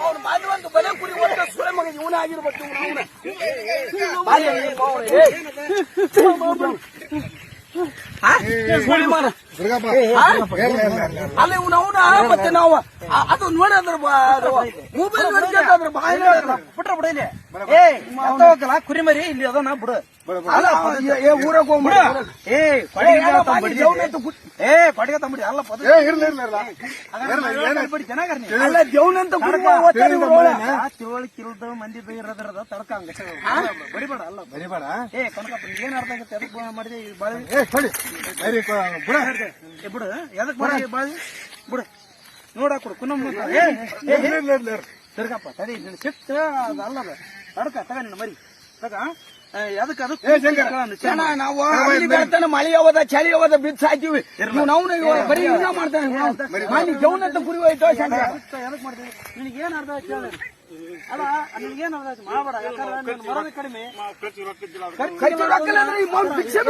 ಅವ್ನು ಮಾದಿ ಒಂದು ಬಲೆ ಕುರಿ ಒಟ್ಟ ಸುಳೆ ಮಗ ಇವನೇ ಆಗಿರ್ಬೇಕು ಇವನು ಸುಳಿ ಮಗ ದುರ್ಗಪ್ಪ ಅಲ್ಲ ನಾವು ಮತ್ತೆ ನಾವು ಅದು ನೋಡಿದ್ರ ಮೊಬೈಲ್ ನೋಡ್ಕೊಂಡ್ರೆ ಬಿಟ್ರ ಬಿಡ ಇಲ್ಲಿ. ಏ ಹೋಗಲ್ಲ ಕುರಿಮರಿ ಇಲ್ಲಿ ಅದ ನಾ ಬಿಡು ಏ ಊರಾಗ ಹೋಗ್ಬಿಡ ಏ ಏ ಕೊಡಿಗೆ ತಂಬಿಡಿ ಅಲ್ಲ ಪದ ಅಲ್ಲ ದೇವ್ನಂತ ಕುರಿ ಓದ್ತಾರೆ ಇವ್ರು ಒಳ. ತಿಳುವಳಿಕೆ ಇಲ್ದ ಮಂದಿ ಇರೋದ್ರದ ತಡ್ಕಂಗ ಬರಿಬೇಡ ಅಲ್ಲ ಬರಿಬೇಡ. ಏ ಕನಕಪ್ಪ ಏನ್ ಅರ್ಥ ಆಗುತ್ತೆ? ಎದಕ್ ಮಾಡಿದೆ ಬಿಡ. ಏ ಬಿಡು ಎದಕ್ ಮಾಡಿ ಬಾಳಿ ಬಿಡು. ನೋಡ ಕೊಡು ಕುನಮ್ಮ ಏ ತಿರ್ಗಪ್ಪ ತಡಿ ನಿನ್ ಸಿಟ್ಟು ಅದು ಅಲ್ಲದ ತಡ್ಕ ತಗ ನಿನ್ನ ಮರಿ. ತಗ. ಎದಕ್ ಅದಕ್ ಏ, ಶಂಕರ. ಅಣ್ಣ, ನಾವು ಅಲ್ಲಿ ಬೆಳ್ತಾನೆ ಮಳೆ ಯಾವದ ಚಳಿ ಯಾವದ ಬಿದ್ದು ಸಾಕಿವಿ ಇವ್ನು ಅವ್ನು ಇವ ಬರೀ ಇವನ ಮಾಡ್ತಾನೆ. ಮಾಡಿ ಜೌನತ್ತ ಕುರಿ ಹೋಯ್ತು ಶಂಕರ. ಮಾಡ್ತೀವಿ? ನಿನಗೆ ಏನ್ ಅರ್ಥ ಹೇಳಿ. ಅಲ್ಲ ನಿನಗೆ ಏನ್ ಅರ್ಥ ಮಾಡಬೇಡ ಯಾಕಂದ್ರೆ ಕಡಿಮೆ. ಖರ್ಚು ರೊಕ್ಕಲ್ಲ ಅಂದ್ರೆ ಈ ಮೌನ್ ಭಿಕ್ಷೆ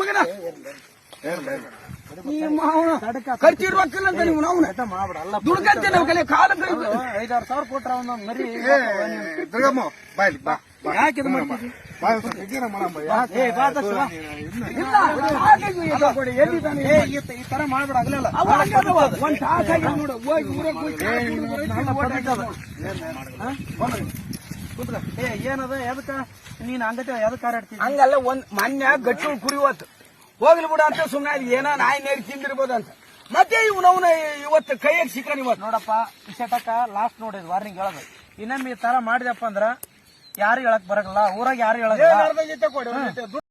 ಮಗನ ಈ ಮಾವನ ಖರ್ಚು ರೊಕ್ಕಲ್ಲ ಅಂತ ನೀವು ನಾವು ಮಾಡಬೇಡ ಅಲ್ಲ ದುಡ್ಕಂತೆ ನಾವು ಕಲೆ ಕಾಲ ಕೈ ಐದಾರು ಸಾವಿರ ಕೊಟ್ರ ಅವನ ಮರಿ. ದುರ್ಗಮ್ಮ ಬಾಯ್ ಬಾ ಬಾ. ಯಾಕೆ ಇದು ಮಾಡ್ತೀವಿ ಈ ತರ ಮಾಡ್ಬೇಡ ಆಗ್ಲಿಲ್ಲ ಹಂಗೆ. ಒಂದ್ ಹೋಗಿ ಹೋಗಿ ಏನದ ಎದಕ್ಕ ನೀನ್ ಹಂಗತೆ ಎದಕ್ ಹಾರಾಡ್ತೀನಿ ಹಂಗಲ್ಲ, ಒಂದ್ ಮೊನ್ನೆ ಗಟ್ಟಿ ಕುರಿ ಹೋತು ಹೋಗ್ಲಿ ಬಿಡ ಅಂತ ಸುಮ್ಮನೆ ಅದು ಏನೋ ನಾಯಿ ನೀರು ತಿಂದಿರ್ಬೋದು ಅಂತ. ಮತ್ತೆ ಇವನವನ ಇವತ್ತು ಕೈಯಾಗ ಸಿಕ್ಕ ಇವತ್ತು ನೋಡಪ್ಪ ಶಟಕ ಲಾಸ್ಟ್ ನೋಡಿದ್ ವಾರ್ನಿಂಗ್ ಹೇಳೋದು ಇನ್ನೊಮ್ಮೆ ಈ ತರ ಮಾಡಿದಪ್ಪ ಅಂದ್ರ ಯಾರು ಹೇಳಕ್ ಬರಲ್ಲ ಊರಾಗ ಯಾರು ಹೇಳಲ್ಲ